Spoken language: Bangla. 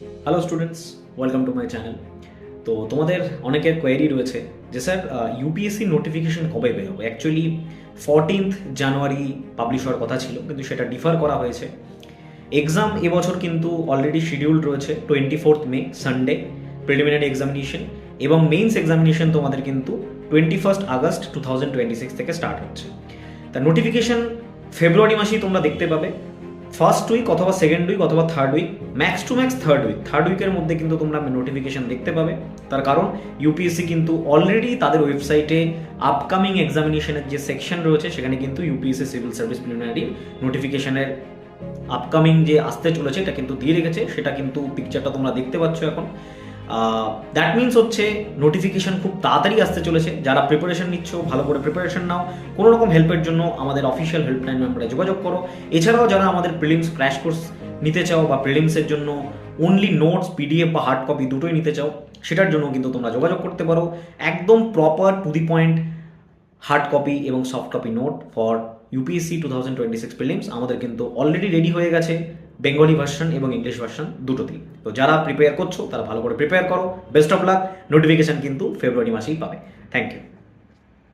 Hello students welcome to my channel তো তোমাদের অনেকের কোয়েরি রয়েছে যে স্যার ইউপিএসসি নোটিফিকেশন কবে বেরোবে? অ্যাকচুয়ালি ফোরটিন্থ জানুয়ারি পাবলিশ হওয়ার কথা ছিল, কিন্তু সেটা ডিফার করা হয়েছে। এক্সাম এবছর কিন্তু অলরেডি শিডিউলড রয়েছে twenty fourth May Sunday preliminary examination এবং মেইনস এক্সামিনেশন তোমাদের কিন্তু twenty first August two thousand twenty six থেকে স্টার্ট হচ্ছে। তা নোটিফিকেশন ফেব্রুয়ারি মাসেই তোমরা দেখতে পাবে। ফার্স্ট উইক অথবা সেকেন্ড উইক অথবা third week max to max third week third উইকের মধ্যে কিন্তু তোমরা নোটিফিকেশান দেখতে পাবে। তার কারণ ইউপিএসসি কিন্তু অলরেডি তাদের ওয়েবসাইটে আপকামিং এক্সামিনেশনের যে সেকশন রয়েছে, সেখানে কিন্তু ইউপিএসসি সিভিল সার্ভিস প্রিলিমিনারি নোটিফিকেশনের আপকামিং যে আসতে চলেছে, এটা কিন্তু দিয়ে রেখেছে। সেটা কিন্তু পিকচারটা তোমরা দেখতে পাচ্ছ এখন। দ্যাট মিনস হচ্ছে নোটিফিকেশন খুব তাড়াতাড়ি আসতে চলেছে। যারা প্রিপারেশন নিচ্ছ, ভালো করে প্রিপারেশন নাও। কোনো রকম হেল্পের জন্য আমাদের অফিসিয়াল হেল্পলাইন নাম্বারে যোগাযোগ করো। এছাড়াও যারা আমাদের প্রিলিমস ক্র্যাশ কোর্স নিতে চাও বা প্রিলিমসের জন্য অনলি নোটস পিডিএফ বা হার্ড কপি দুটোই নিতে চাও, সেটার জন্য কিন্তু তোমরা যোগাযোগ করতে পারো। একদম proper to the point hard copy এবং soft copy note for UPSC two thousand twenty six prelims আমাদের কিন্তু অলরেডি রেডি হয়ে গেছে। বেঙ্গলি ভার্সন এবং ইংলিশ ভার্সন দুটোতেই। তো যারা প্রিপেয়ার করছ, তারা ভালো করে প্রিপেয়ার করো। বেস্ট অফ লাক নোটিফিকেশান কিন্তু ফেব্রুয়ারি মাসেই পাবে। Thank you